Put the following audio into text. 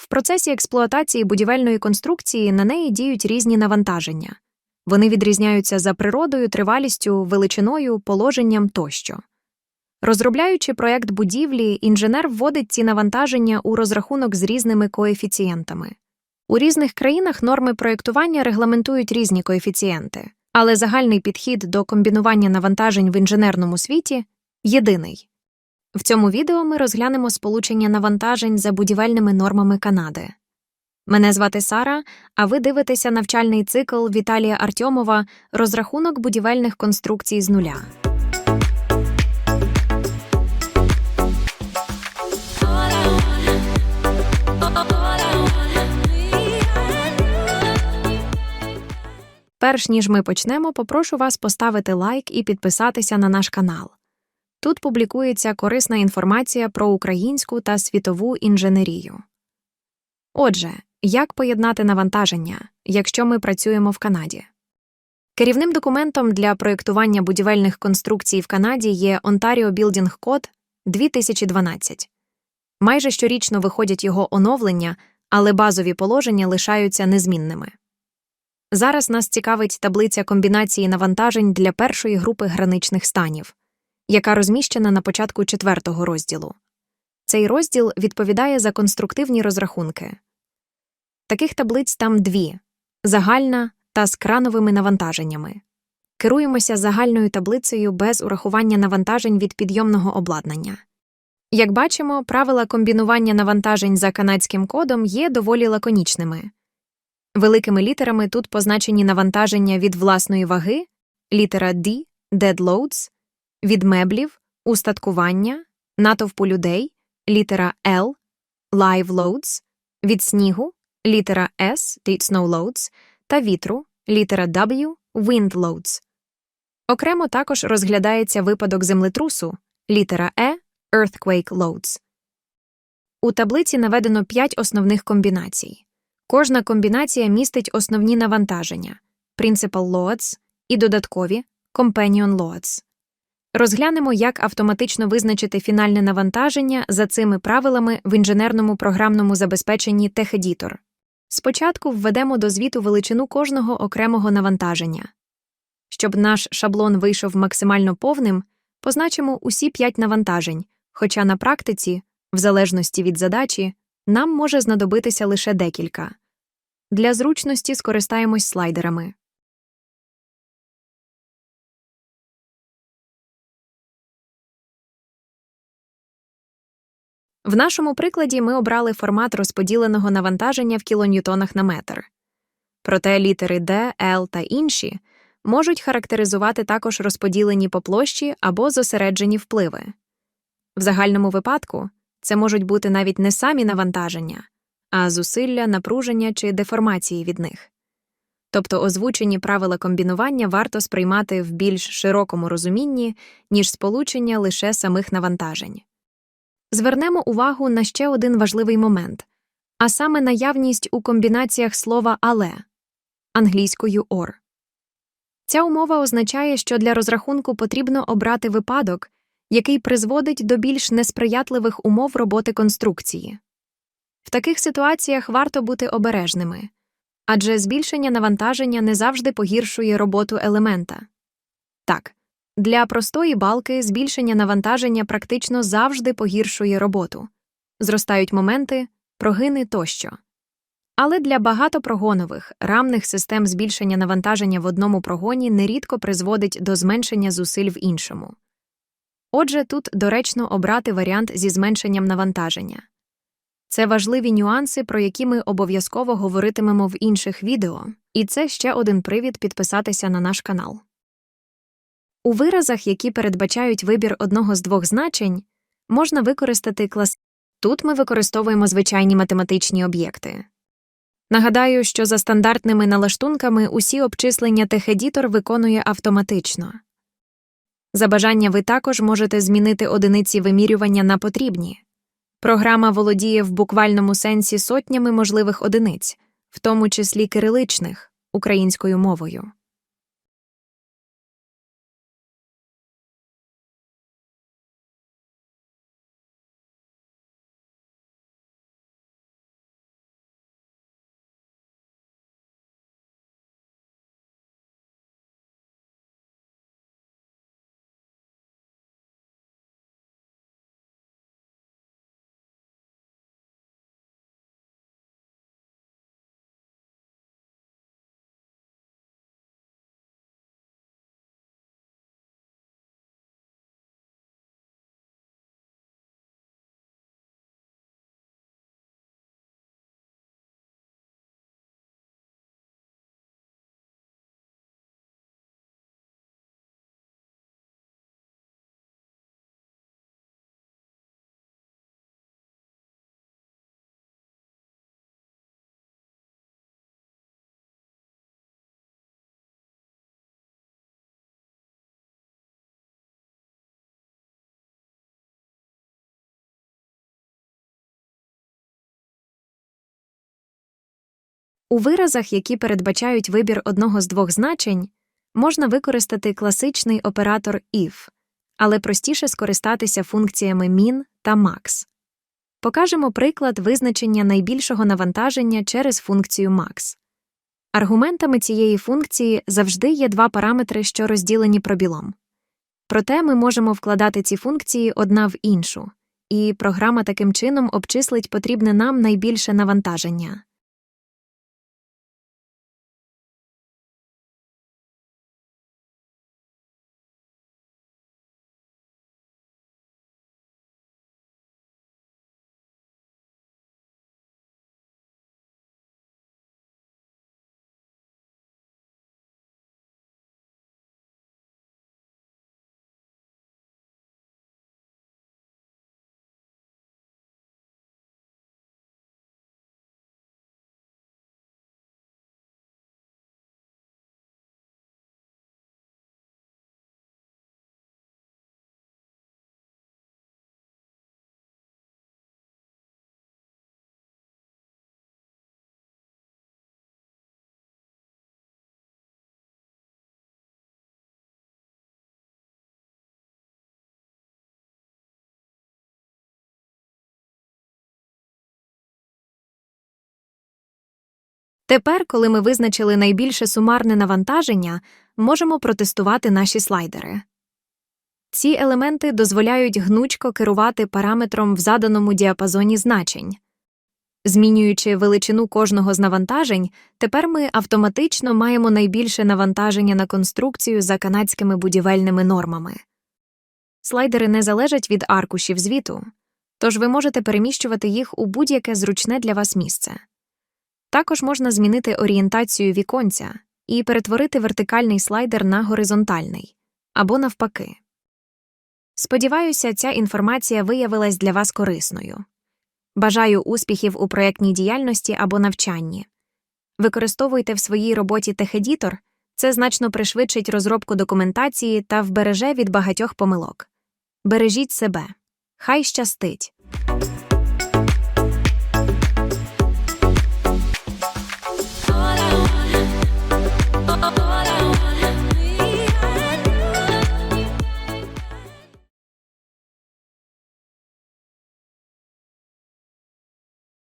В процесі експлуатації будівельної конструкції на неї діють різні навантаження. Вони відрізняються за природою, тривалістю, величиною, положенням тощо. Розробляючи проект будівлі, інженер вводить ці навантаження у розрахунок з різними коефіцієнтами. У різних країнах норми проєктування регламентують різні коефіцієнти, але загальний підхід до комбінування навантажень в інженерному світі єдиний. В цьому відео ми розглянемо сполучення навантажень за будівельними нормами Канади. Мене звати Сара, а ви дивитеся навчальний цикл Віталія Артьомова Розрахунок будівельних конструкцій з нуля. Перш ніж ми почнемо, попрошу вас поставити лайк і підписатися на наш канал. Тут публікується корисна інформація про українську та світову інженерію. Отже, як поєднати навантаження, якщо ми працюємо в Канаді? Керівним документом для проєктування будівельних конструкцій в Канаді є Ontario Building Code 2012. Майже щорічно виходять його оновлення, але базові положення лишаються незмінними. Зараз нас цікавить таблиця комбінації навантажень для першої групи граничних станів, яка розміщена на початку четвертого розділу. Цей розділ відповідає за конструктивні розрахунки. Таких таблиць там дві загальна та з крановими навантаженнями. Керуємося загальною таблицею без урахування навантажень від підйомного обладнання. Як бачимо, правила комбінування навантажень за канадським кодом є доволі лаконічними. Великими літерами тут позначені навантаження від власної ваги, літера D, dead loads, від меблів, устаткування, натовпу людей, літера L, live loads, від снігу, літера S, snow loads, та вітру, літера W, wind loads. Окремо також розглядається випадок землетрусу, літера E, earthquake loads. У таблиці наведено 5 основних комбінацій. Кожна комбінація містить основні навантаження Principal Loads і додаткові Companion Loads. Розглянемо, як автоматично визначити фінальне навантаження за цими правилами в інженерному програмному забезпеченні TechEditor. Спочатку введемо до звіту величину кожного окремого навантаження. Щоб наш шаблон вийшов максимально повним, позначимо усі 5 навантажень, хоча на практиці, в залежності від задачі, нам може знадобитися лише декілька. Для зручності скористаємось слайдерами. В нашому прикладі ми обрали формат розподіленого навантаження в кілоньютонах на метр. Проте літери D, L та інші можуть характеризувати також розподілені по площі або зосереджені впливи. В загальному випадку це можуть бути навіть не самі навантаження, а зусилля, напруження чи деформації від них. Тобто озвучені правила комбінування варто сприймати в більш широкому розумінні, ніж сполучення лише самих навантажень. Звернемо увагу на ще один важливий момент, а саме наявність у комбінаціях слова але англійською or. Ця умова означає, що для розрахунку потрібно обрати випадок, який призводить до більш несприятливих умов роботи конструкції. В таких ситуаціях варто бути обережними, адже збільшення навантаження не завжди погіршує роботу елемента. Так, для простої балки збільшення навантаження практично завжди погіршує роботу, зростають моменти, прогини тощо. Але для багатопрогонових рамних систем збільшення навантаження в одному прогоні нерідко призводить до зменшення зусиль в іншому. Отже, тут доречно обрати варіант зі зменшенням навантаження. Це важливі нюанси, про які ми обов'язково говоритимемо в інших відео, і це ще один привід підписатися на наш канал. У виразах, які передбачають вибір одного з двох значень, можна використати клас. Тут ми використовуємо звичайні математичні об'єкти. Нагадаю, що за стандартними налаштунками усі обчислення техедітор виконує автоматично. За бажання ви також можете змінити одиниці вимірювання на потрібні. Програма володіє в буквальному сенсі сотнями можливих одиниць, в тому числі кириличних, українською мовою. У виразах, які передбачають вибір одного з двох значень, можна використати класичний оператор if, але простіше скористатися функціями min та max. Покажемо приклад визначення найбільшого навантаження через функцію max. Аргументами цієї функції завжди є два параметри, що розділені пробілом. Проте ми можемо вкладати ці функції одна в іншу, і програма таким чином обчислить потрібне нам найбільше навантаження. Тепер, коли ми визначили найбільше сумарне навантаження, можемо протестувати наші слайдери. Ці елементи дозволяють гнучко керувати параметром в заданому діапазоні значень. Змінюючи величину кожного з навантажень, тепер ми автоматично маємо найбільше навантаження на конструкцію за канадськими будівельними нормами. Слайдери не залежать від аркушів звіту, тож ви можете переміщувати їх у будь-яке зручне для вас місце. Також можна змінити орієнтацію віконця і перетворити вертикальний слайдер на горизонтальний або навпаки. Сподіваюся, ця інформація виявилась для вас корисною. Бажаю успіхів у проєктній діяльності або навчанні. Використовуйте в своїй роботі техедітор, це значно пришвидшить розробку документації та вбереже від багатьох помилок. Бережіть себе. Хай щастить!